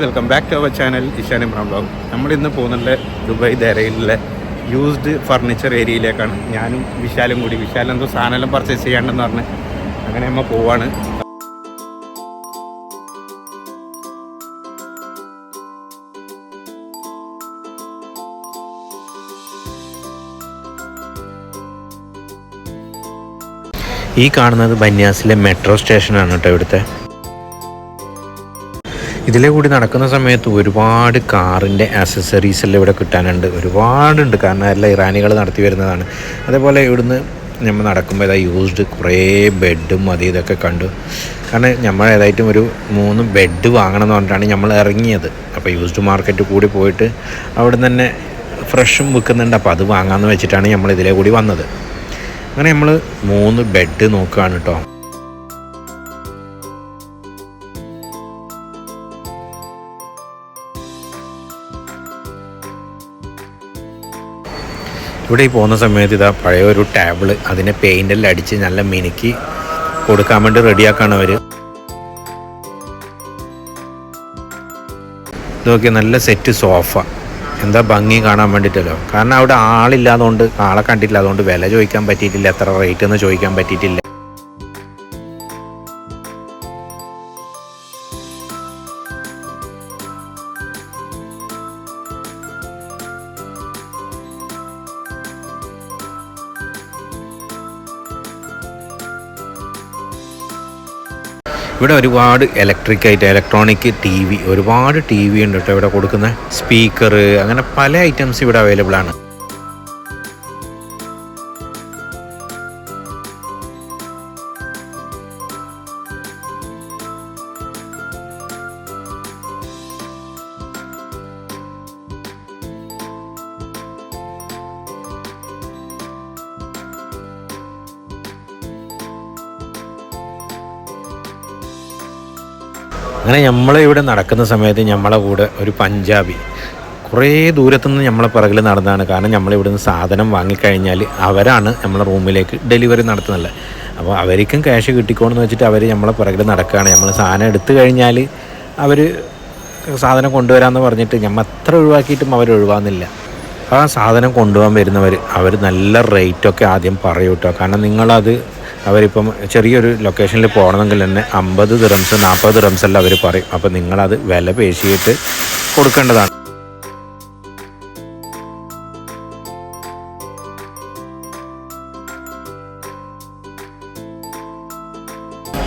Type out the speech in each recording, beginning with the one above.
Welcome back to our channel Ishan Imran blog. നമ്മളിന്ന് പോകുന്നുള്ള ദുബായ് ദരയിലുള്ള യൂസ്ഡ് ഫർണിച്ചർ ഏരിയയിലേക്കാണ് ഞാനും വിശാലും കൂടി. വിശാൽ എന്തോ സാധനം പർച്ചേസ് ചെയ്യാണ്ടെന്ന് പറഞ്ഞ് അങ്ങനെ നമ്മൾ പോവാണ്. ഈ കാണുന്നത് ബന്യാസിലെ മെട്രോ സ്റ്റേഷനാണ് കേട്ടോ ഇവിടുത്തെ. ഇതിലെ കൂടി നടക്കുന്ന സമയത്ത് ഒരുപാട് കാറിന്റെ ആക്സസറീസ് എല്ലാം ഇവിടെ കിട്ടാനുണ്ട്. ഒരുപാടുണ്ട്. കാരണം എല്ലാം ഇറാനികൾ നടത്തി വരുന്നതാണ്. അതേപോലെ ഇവിടുന്ന് നമ്മൾ നടക്കുമ്പോൾ ഏതാ യൂസ്ഡ് കുറേ ബെഡും അത് ഇതൊക്കെ കണ്ടു. കാരണം നമ്മൾ ഏതായിട്ടും ഒരു മൂന്ന് ബെഡ് വാങ്ങണം എന്ന് പറഞ്ഞിട്ടാണ് നമ്മൾ ഇറങ്ങിയത്. അപ്പോൾ യൂസ്ഡ് മാർക്കറ്റ് കൂടി പോയിട്ട് അവിടെ തന്നെ ഫ്രഷും വിൽക്കുന്നുണ്ട്. അപ്പോൾ അത് വാങ്ങാമെന്ന് വെച്ചിട്ടാണ് നമ്മൾ ഇതിലെ കൂടി വന്നത്. അങ്ങനെ നമ്മൾ മൂന്ന് ബെഡ് നോക്കുകയാണ് കേട്ടോ. ഇവിടെ പോകുന്ന സമയത്ത് ഇതാ പഴയ ഒരു ടേബിൾ അതിനെ പെയിന്റെല്ലാം അടിച്ച് നല്ല മിനുക്കി കൊടുക്കാൻ വേണ്ടി റെഡിയാക്കാണ് അവർ ഇതൊക്കെ നല്ല സെറ്റ് സോഫ എന്താ ഭംഗി കാണാൻ വേണ്ടിയിട്ടല്ലോ കാരണം അവിടെ ആളില്ലാതുകൊണ്ട് ആളെ കണ്ടിട്ടില്ല അതുകൊണ്ട് വില ചോദിക്കാൻ പറ്റിയിട്ടില്ല. എത്ര റേറ്റ് എന്ന് ചോദിക്കാൻ പറ്റിയിട്ടില്ല. ഇവിടെ ഒരുപാട് ഇലക്ട്രിക് ആയിട്ട് ഇലക്ട്രോണിക് ടി വി ഒരുപാട് ടി വി ഉണ്ട് കേട്ടോ ഇവിടെ കൊടുക്കുന്ന സ്പീക്കർ അങ്ങനെ പല ഐറ്റംസ് ഇവിടെ അവൈലബിൾ ആണ്. അങ്ങനെ നമ്മൾ ഇവിടെ നടക്കുന്ന സമയത്ത് നമ്മളെ കൂടെ ഒരു പഞ്ചാബി കുറേ ദൂരത്തുനിന്ന് നമ്മളെ പിറകിൽ നടന്നതാണ്. കാരണം നമ്മൾ ഇവിടുന്ന് സാധനം വാങ്ങിക്കഴിഞ്ഞാൽ അവരാണ് നമ്മളെ റൂമിലേക്ക് ഡെലിവറി നടത്തുന്നത്. അപ്പോൾ അവർക്കും ക്യാഷ് കിട്ടിക്കോണെന്ന് വെച്ചിട്ട് അവർ നമ്മളെ പിറകിൽ നടക്കുകയാണ്. നമ്മൾ സാധനം എടുത്തു കഴിഞ്ഞാൽ അവർ സാധനം കൊണ്ടുവരാമെന്ന് പറഞ്ഞിട്ട് നമ്മൾ എത്ര ഒഴിവാക്കിയിട്ടും അവർ ഒഴിവാകുന്നില്ല. ആ സാധനം കൊണ്ടുപോകാൻ വരുന്നവർ അവർ നല്ല റേറ്റൊക്കെ ആദ്യം പറയൂട്ടോ. കാരണം നിങ്ങളത് അവരിപ്പം ചെറിയൊരു ലൊക്കേഷനിൽ പോകണമെങ്കിൽ തന്നെ അമ്പത് ദിറംസ് നാൽപ്പത് ദിറംസ് എല്ലാം അവർ പറയും. അപ്പോൾ നിങ്ങളത് വില പേശിയിട്ട് കൊടുക്കേണ്ടതാണ്.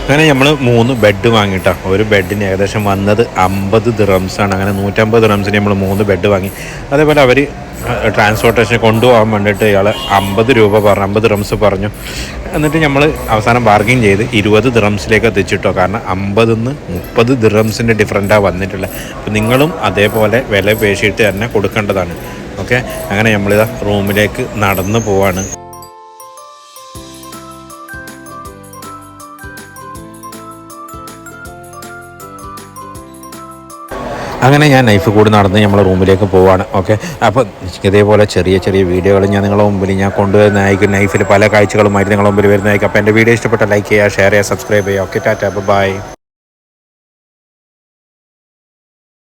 അങ്ങനെ നമ്മൾ മൂന്ന് ബെഡ് വാങ്ങിയിട്ടാ ഒരു ബെഡിന് ഏകദേശം വന്നത് അമ്പത് ദിറംസാണ് അങ്ങനെ നൂറ്റമ്പത് ദിറംസിന് നമ്മൾ മൂന്ന് ബെഡ് വാങ്ങി. അതേപോലെ അവർ ട്രാൻസ്പോർട്ടേഷൻ കൊണ്ടുപോകാൻ വേണ്ടിയിട്ട് ഇയാൾ അമ്പത് രൂപ പറഞ്ഞു അമ്പത് ഡ്രംസ് പറഞ്ഞു. എന്നിട്ട് നമ്മൾ അവസാനം ബാർഗിൻ ചെയ്ത് ഇരുപത് ഡ്രംസിലേക്ക് എത്തിച്ചിട്ടോ. കാരണം അമ്പതിൽ നിന്ന് മുപ്പത് ഡ്രംസിന്റെ ഡിഫറന്റാണ് വന്നിട്ടുള്ളത്. അപ്പോൾ നിങ്ങളും അതേപോലെ വില പേശിയിട്ട് തന്നെ കൊടുക്കേണ്ടതാണ്. ഓക്കെ? അങ്ങനെ നമ്മളിതാ റൂമിലേക്ക് നടന്നു പോവാണ്. അങ്ങനെ ഞാൻ നൈഫ് കൂടി നടന്ന് നമ്മളെ റൂമിലേക്ക് പോവാണ് ഓക്കെ അപ്പോൾ ഇതേപോലെ ചെറിയ ചെറിയ വീഡിയോകൾ ഞാൻ നിങ്ങളുടെ മുമ്പിൽ ഞാൻ കൊണ്ടുവരുന്നതായിരിക്കും. നൈഫിൽ പല കാഴ്ചകളുമായിട്ട് നിങ്ങളുടെ മുമ്പിൽ വരുന്നതായിരിക്കും. അപ്പോൾ എന്റെ വീഡിയോ ഇഷ്ടപ്പെട്ട ലൈക്ക് ചെയ്യുക ഷെയർ ചെയ്യുക സബ്സ്ക്രൈബ് ചെയ്യുക. Okay Tata by